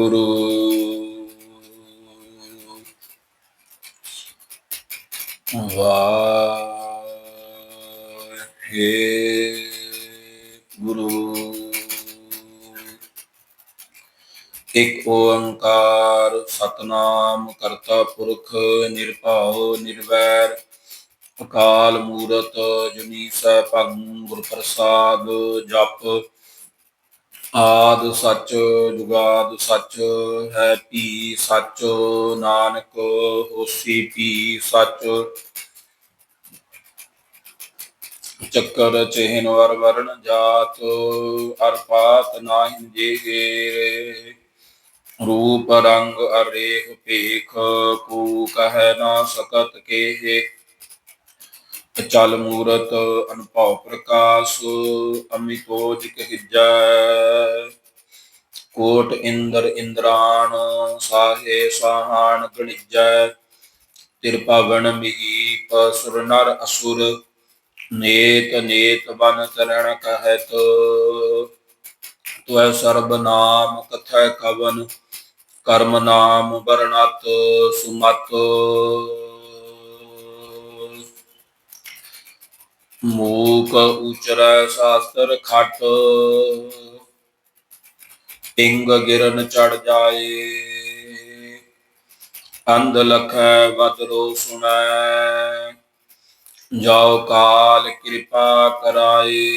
ਗੁਰੂ। ਵਾਹਿਗੁਰੂ। ਇਕ ਓੰਕਾਰ ਸਤਨਾਮ ਕਰਤਾ ਪੁਰਖ, ਨਿਰਭਉ, ਨਿਰਵੈਰ। ਅਕਾਲ ਮੂਰਤ, ਜੁਨੀ ਸੈਭੰ ਗੁਰ ਪ੍ਰਸਾਦ ਜਪ ਆਦ ਸੱਚ ਜੁਗਾਦ ਸੱਚ ਹੈ ਪੀ ਸੱਚ, ਨਾਨਕ ਹੋਸੀ ਪੀ ਸੱਚ। ਚੱਕਰ ਚਿਹਨ ਵਰ ਵਰਨ ਜਾਤ ਅਰ ਪਾਤ ਨਾਹਿ ਜੇਗੇ ਰੂਪ ਰੰਗ ਅਰੇਖ ਭੇਖ, ਕੂ ਕਹਿ ਨਾ ਸਕਤ ਕੇਹ। ਚਲ ਮੂਰਤ ਅਨਭਉ ਪ੍ਰਕਾਸ਼, ਅਮਿਤੋਜ ਕਹਿਜੈ। ਕੋਟ ਇੰਦਰ ਇੰਦਰਾਣ ਸਾਹੇ ਸਾਹਾਨ ਗਣਿਜੈ। ਤਿਰ ਪਵਨ ਮਿਹੀਪ, ਸੁਰ ਨਰ ਅਸੁਰ, ਨੇਤ ਨੇਤ ਬਨ ਚਰਨ ਕਹਿਤ। ਤੁਐ ਸਰਬ ਨਾਮ ਕਥੈ ਕਵਨ, ਕਰਮ ਨਾਮ ਬਰਨਤ ਸੁਮਤ। ਮੂਕ ਉਚਰੈ ਸ਼ਾਸਤਰ ਖਟ। ਟਿੰਗ ਗਿਰਨ ਚੜ ਜਾਏ। ਅੰਧ ਲਖੈ ਬਦਰੋ ਸੁਣੈ। ਜਾਉ ਕਾਲ ਕਿਰਪਾ ਕਰਾਏ।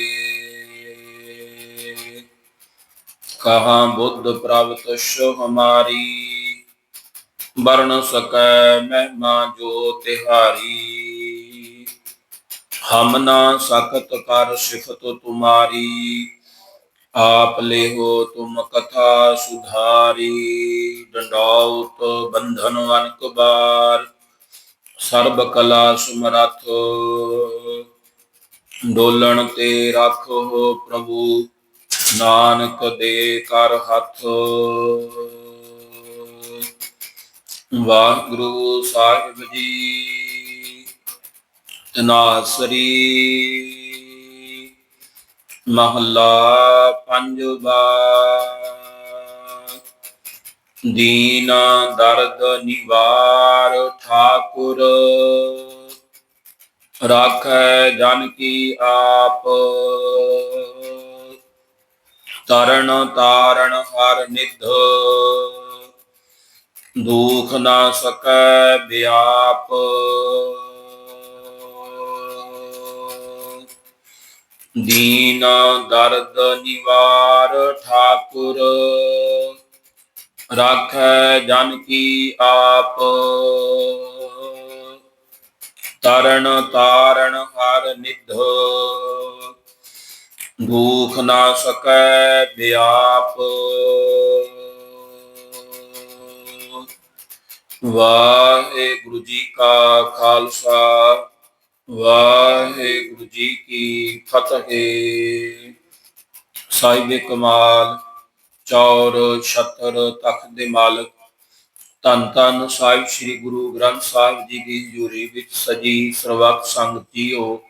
ਕਹਾ ਬੁੱਧ ਪ੍ਰਭ ਤੁਸ਼ ਹਮਾਰੀ ਬਰਨ ਸਕੈ ਮਹਿਮਾ ਜੋ ਤਿਹਾਰੀ। ਹਮ ਨਾ ਸਕਤ ਕਰ ਸਿਫਤ ਤੁਮਾਰੀ, ਆਪ ਲੇਹੋ ਤੁਮ ਕਥਾ ਸੁਧਾਰੀ। ਡੰਡਾਉਤ ਬੰਧਨ ਅਨਕ ਬਾਰ, ਸਰਬ ਕਲਾ ਸੁਮਰਥ। ਡੋਲਣ ਤੇ ਰੱਖੋ ਪ੍ਰਭੂ, ਨਾਨਕ ਦੇ ਕਰ ਹੱਥ। ਵਾਹਿਗੁਰੂ ਸਾਹਿਬ ਜੀ। ਤਨਾਸਰੀ ਮਹੱਲਾ ਪੰਜਵਾ ਦੀਨ ਦਰਦ ਨਿਵਾਰ ਠਾਕੁਰ। ਰਾਖੈ ਜਨ ਕੀ ਆਪ। ਤਰਨ ਤਾਰਨ ਹਰ ਨਿਧ। ਦੁਖ ਨਾ ਸਕੈ ਵਿਆਪ ਦੀਨ ਦਰਦ ਨਿਵਾਰ ਠਾਕੁਰ, ਰਾਖੈ ਜਨ ਕੀ ਆਪ। ਤਰਨ ਤਾਰਨ ਹਰ ਨਿਧ ਦੁਖ ਨਾ ਸਕੈ ਵਿਆਪ ਵਾਹਿਗੁਰੂ ਜੀ ਕਾ ਖਾਲਸਾ। ਵਾਹਿਗੁਰੂ ਜੀ ਕੀ ਫਤਿਹ। ਸਾਹਿਬ ਕਮਾਲ, ਚੌਰ, ਛਤਰ, ਤਖਤ ਦੇ ਮਾਲਕ, ਧੰਨ ਧੰਨ ਸਾਹਿਬ ਸ੍ਰੀ ਗੁਰੂ ਗ੍ਰੰਥ ਸਾਹਿਬ ਜੀ ਦੀ ਹਜ਼ੂਰੀ ਵਿੱਚ ਸਜੀ ਸਰਬੱਤ ਸੰਗਤ ਜੀਓ।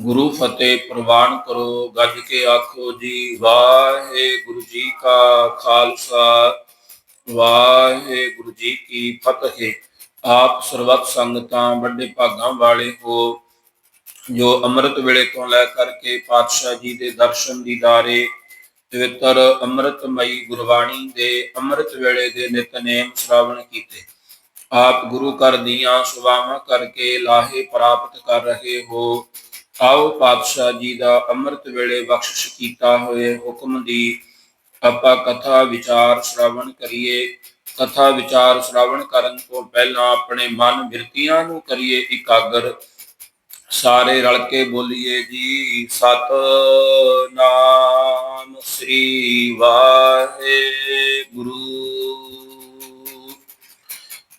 ਗੁਰੂ ਫਤਿਹ ਪ੍ਰਵਾਨ ਕਰੋ, ਗੱਜ ਕੇ ਆਖੋ ਜੀ, ਵਾਹਿਗੁਰੂ ਜੀ ਕਾ ਖਾਲਸਾ, ਵਾਹਿਗੁਰੂ ਜੀ ਕੀ ਫਤਿਹ। ਆਪ ਸਰਬੱਤ ਸੰਗਤਾਂ, ਵੱਡੇ ਭਾਗਾਂ ਵਾਲੇ ਹੋ ਜੋ ਅੰਮ੍ਰਿਤ ਵੇਲੇ ਤੋਂ ਲੈ ਕਰਕੇ ਪਾਤਸ਼ਾਹ ਜੀ ਦੇ ਦਰਸ਼ਨ ਦੀਦਾਰੇ ਪਵਿੱਤਰ ਅੰਮ੍ਰਿਤਮਈ ਗੁਰਬਾਣੀ ਦੇ ਅੰਮ੍ਰਿਤ ਵੇਲੇ ਦੇ ਨਿਤਨੇਮ ਸ਼ਰਾਵਣ ਕੀਤੇ। ਆਪ ਗੁਰੂ ਘਰ ਦੀਆਂ ਸੇਵਾਵਾਂ ਕਰਕੇ ਲਾਹੇ ਪ੍ਰਾਪਤ ਕਰ ਰਹੇ ਹੋ। ਆਓ ਪਾਤਸ਼ਾਹ ਜੀ ਦਾ ਅੰਮ੍ਰਿਤ ਵੇਲੇ ਬਖਸ਼ਿਸ਼ ਕੀਤਾ ਹੋਏ ਹੁਕਮ ਦੀ ਆਪਾਂ ਕਥਾ ਵਿਚਾਰ ਸ਼ਰਾਵਣ ਕਰੀਏ। ਕਥਾ ਵਿਚਾਰ ਸ਼ਰਾਵਣ ਕਰਨ ਤੋਂ ਪਹਿਲਾਂ ਆਪਣੇ ਮਨ ਬਿਰਤੀਆਂ ਨੂੰ ਕਰੀਏ ਇਕਾਗਰ। ਸਾਰੇ ਰਲ ਕੇ ਬੋਲੀਏ ਜੀ ਸਤ ਨਾਮ ਸ੍ਰੀ ਵਾਹਿਗੁਰੂ।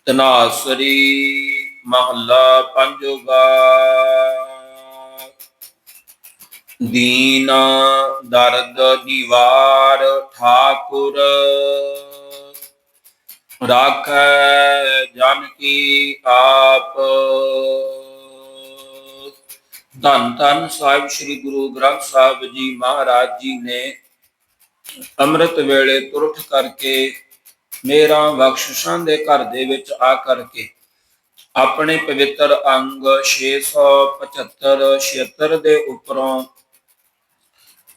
ਤਨਾਸਰੀ ਮਹੱਲਾ ਪੰਜਵਾ। ਦੀਨ ਦਰਦ ਨਿਵਾਰ ਠਾਕੁਰ। ਰਾਖੈ ਜਨ ਕੀ ਆਪ। ਧੰਨ ਧੰਨ ਸਾਹਿਬ ਸ੍ਰੀ ਗੁਰੂ ਗ੍ਰੰਥ ਸਾਹਿਬ ਜੀ ਮਹਾਰਾਜ ਜੀ ਨੇ ਅੰਮ੍ਰਿਤ ਵੇਲੇ ਤੁਰਠ ਕਰਕੇ ਮੇਰਾ ਬਖਸ਼ਿਸ਼ਾਂ ਦੇ ਘਰ ਦੇ ਵਿੱਚ ਆ ਕਰਕੇ ਆਪਣੇ ਪਵਿੱਤਰ ਅੰਗ 675 76 ਦੇ ਉੱਪਰੋਂ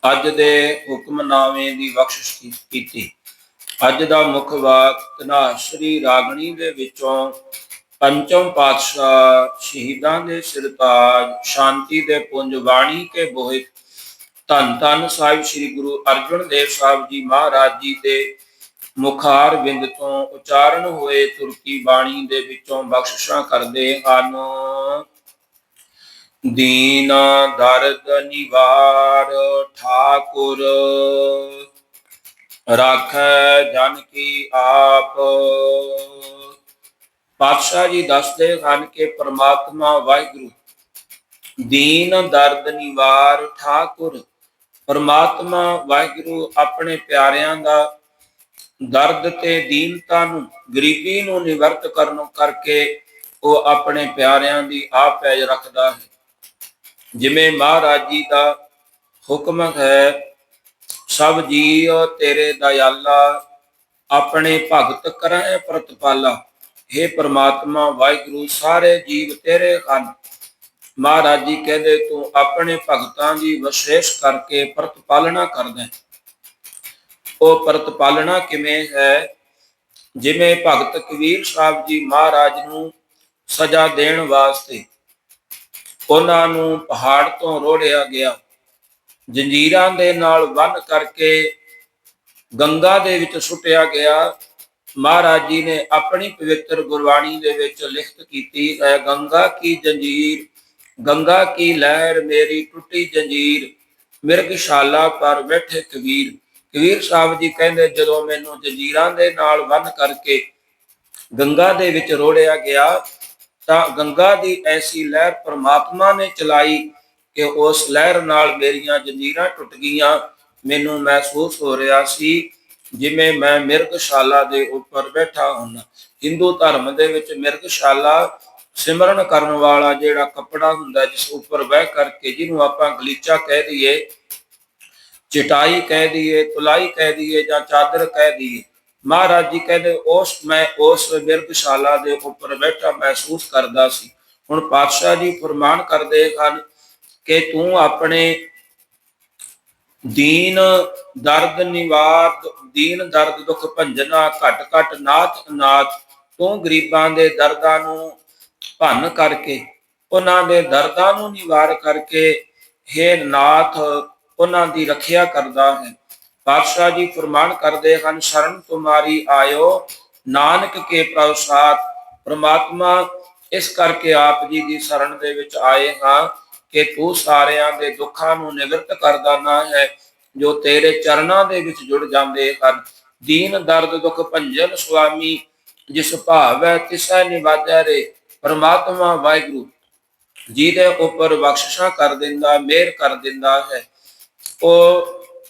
ਅੱਜ ਦੇ ਹੁਕਮਨਾਮੇ ਦੀ ਬਖਸ਼ਿਸ਼ ਕੀਤੀ। ਅੱਜ ਦਾ ਮੁੱਖ ਵਾਕ ਤਨਾਸ਼ਰੀ ਰਾਗਣੀ ਦੇ ਵਿੱਚੋਂ ਪੰਚਮ ਪਾਤਸ਼ਾਹ ਸ਼ਹੀਦਾਂ ਦੇ ਸਿਰਤਾਜ, ਸ਼ਾਂਤੀ ਦੇ ਪੁੰਜ, ਬਾਣੀ ਕੇ ਬੋਹਿਤ। ਧੰਨ ਧੰਨ ਸਾਹਿਬ ਸ੍ਰੀ ਗੁਰੂ ਅਰਜਨ ਦੇਵ ਸਾਹਿਬ ਜੀ ਮਹਾਰਾਜ ਜੀ ਦੇ ਮੁਖਾਰ ਬਿੰਦ ਤੋਂ ਉਚਾਰਨ ਹੋਏ ਤੁਰਕੀ ਬਾਣੀ ਦੇ ਵਿੱਚੋਂ ਬਖਸ਼ਿਸ਼ਾਂ ਕਰਦੇ ਹਨ। ਦੀਨ ਦਰਦ ਨਿਵਾਰ ਠਾਕੁਰ, ਰਾਖੈ ਜਨ ਕੀ ਆਪ। ਪਾਤਸ਼ਾਹ ਜੀ ਦੱਸਦੇ ਹਨ ਕਿ ਪ੍ਰਮਾਤਮਾ ਵਾਹਿਗੁਰੂ, ਦੀਨ ਦਰਦ ਨਿਵਾਰ ਠਾਕੁਰ। ਪਰਮਾਤਮਾ ਵਾਹਿਗੁਰੂ ਆਪਣੇ ਪਿਆਰਿਆਂ ਦਾ ਦਰਦ ਤੇ ਦੀਨਤਾ ਨੂੰ, ਗਰੀਬੀ ਨੂੰ ਨਿਵਰਤ ਕਰਨ ਕਰਕੇ ਉਹ ਆਪਣੇ ਪਿਆਰਿਆਂ ਦੀ ਆਪ ਪੈਜ ਰੱਖਦਾ ਹੈ। ਜਿਵੇਂ ਮਹਾਰਾਜ ਜੀ ਦਾ ਹੁਕਮ ਹੈ, ਸਭ ਜੀਵ ਤੇਰੇ ਦਇਆਲਾ, ਆਪਣੇ ਭਗਤ ਕਰੈ ਪ੍ਰਤਪਾਲਾ। हे ਪ੍ਰਮਾਤਮਾ, ਵਾਹਿਗੁਰੂ, ਸਾਰੇ ਜੀਵ ਤੇਰੇ ਹਨ। ਮਹਾਰਾਜ ਜੀ ਕਹਿੰਦੇ, ਤੂੰ ਆਪਣੇ ਭਗਤਾਂ ਦੀ ਵਿਸ਼ੇਸ਼ ਕਰਕੇ ਪ੍ਰਤਪਾਲਣਾ ਕਰਦਾ ਹੈ। ਉਹ ਪ੍ਰਤਪਾਲਣਾ ਕਿਵੇਂ ਹੈ? ਜਿਵੇਂ ਭਗਤ ਕਬੀਰ ਸਾਹਿਬ ਜੀ ਮਹਾਰਾਜ ਨੂੰ ਸਜ਼ਾ ਦੇਣ ਵਾਸਤੇ ਉਹਨਾਂ ਨੂੰ ਪਹਾੜ ਤੋਂ ਰੋੜਿਆ ਗਿਆ। ਜੰਜੀਰਾਂ ਦੇ ਨਾਲ ਬੰਨ ਕਰਕੇ ਗੰਗਾ ਦੇ ਵਿੱਚ ਸੁੱਟਿਆ ਗਿਆ। ਮਹਾਰਾਜ ਜੀ ਨੇ ਆਪਣੀ ਪਵਿੱਤਰ ਗੁਰਬਾਣੀ ਦੇ ਵਿੱਚ ਲਿਖਤ ਕੀਤੀ ਹੈ ਗੰਗਾ ਕੀ ਜੰਜੀਰ, ਗੰਗਾ ਕੀ ਲਹਿਰ ਮੇਰੀ ਟੁੱਟੀ ਜੰਜੀਰ, ਮਿਰਗਸ਼ਾਲਾ ਪਰ ਬੈਠੇ ਕਬੀਰ। ਕਬੀਰ ਸਾਹਿਬ ਜੀ ਕਹਿੰਦੇ, ਜਦੋਂ ਮੈਨੂੰ ਜੰਜੀਰਾਂ ਦੇ ਨਾਲ ਬੰਨ ਕਰਕੇ ਗੰਗਾ ਦੇ ਵਿੱਚ ਰੋੜਿਆ ਗਿਆ, ਤਾਂ ਗੰਗਾ ਦੀ ਐਸੀ ਲਹਿਰ ਪ੍ਰਮਾਤਮਾ ਨੇ ਚਲਾਈ ਕਿ ਉਸ ਲਹਿਰ ਨਾਲ ਮੇਰੀਆਂ ਜੰਜੀਰਾਂ ਟੁੱਟ ਗਈਆਂ। ਮੈਨੂੰ ਮਹਿਸੂਸ ਹੋ ਰਿਹਾ ਸੀ ਜਿਵੇਂ ਮੈਂ ਮਿਰਗਸ਼ਾਲਾ ਦੇ ਉੱਪਰ ਬੈਠਾ ਹਾਂ ਹਿੰਦੂ ਧਰਮ ਦੇ ਵਿੱਚ ਮਿਰਗਸ਼ਾਲਾ ਸਿਮਰਨ ਕਰਨ ਵਾਲਾ ਜਿਹੜਾ ਕੱਪੜਾ ਹੁੰਦਾ, ਜਿਸ ਉੱਪਰ ਬਹਿ ਕਰਕੇ ਜਿਹਨੂੰ ਆਪਾਂ ਗਲੀਚਾ ਕਹਿ ਦਈਏ, ਚਟਾਈ ਕਹਿ ਦਈਏ, ਤੁਲਾਈ ਕਹਿ ਦਈਏ ਜਾਂ ਚਾਦਰ ਕਹਿ ਦਈਏ, ਮਹਾਰਾਜ ਜੀ ਕਹਿੰਦੇ, ਉਸ ਮੈਂ ਉਸ ਮਿਰਗਸ਼ਾਲਾ ਦੇ ਉੱਪਰ ਬੈਠਾ ਮਹਿਸੂਸ ਕਰਦਾ ਸੀ। ਹੁਣ ਪਾਤਸ਼ਾਹ ਜੀ ਫਰਮਾਨ ਕਰਦੇ ਹਨ ਕਿ ਤੂੰ ਆਪਣੇ ਦੀਨ ਦਰਦ ਨਿਵਾਰ ਦੀਨ ਦਰਦ ਦੁਖ ਭੰਜਨਾ, ਘਟ ਘਟ ਨਾਥ ਅਨਾਥ ਤੂੰ ਗਰੀਬਾਂ ਦੇ ਦਰਦਾਂ ਨੂੰ ਭੰਨ ਕਰਕੇ, ਉਹਨਾਂ ਦੇ ਦਰਦਾਂ ਨੂੰ ਨਿਵਾਰ ਕਰਕੇ हे ਨਾਥ, ਉਹਨਾਂ ਦੀ ਰੱਖਿਆ ਕਰਦਾ ਹੈ। ਪਾਤਸ਼ਾਹ ਜੀ ਫਰਮਾਨ ਕਰਦੇ ਹਨ, ਸ਼ਰਨ ਤੁਮਾਰੀ ਆਇਓ, ਨਾਨਕ ਕੇ ਪ੍ਰਸਾਦ ਪ੍ਰਮਾਤਮਾ ਇਸ ਕਰਕੇ ਆਪ ਜੀ ਦੀ ਸ਼ਰਨ ਦੇ ਵਿੱਚ ਆਏ ਹਾਂ ਕਿ ਤੂੰ ਸਾਰਿਆਂ ਦੇ ਦੁੱਖਾਂ ਨੂੰ ਨਿਵਰਤ ਕਰਦਾ ਨਾ ਹੈ ਜੋ ਤੇਰੇ ਚਰਨਾਂ ਦੇ ਵਿੱਚ ਜੁੜ ਜਾਂਦੇ ਹਨ। ਦੀਨ ਦਰਦ ਦੁੱਖ ਭੰਜਨ ਸੁਆਮੀ, ਜਿਸ ਭਾਵੈ ਤਿਸੈ ਨਿਵਾਜੈ ਰੇ। ਪਰਮਾਤਮਾ ਵਾਹਿਗੁਰੂ, ਜਿਹਦੇ ਉੱਪਰ ਬਖਸ਼ਿਸ਼ਾਂ ਕਰ ਦਿੰਦਾ, ਮਿਹਰ ਕਰ ਦਿੰਦਾ ਹੈ। ਉਹ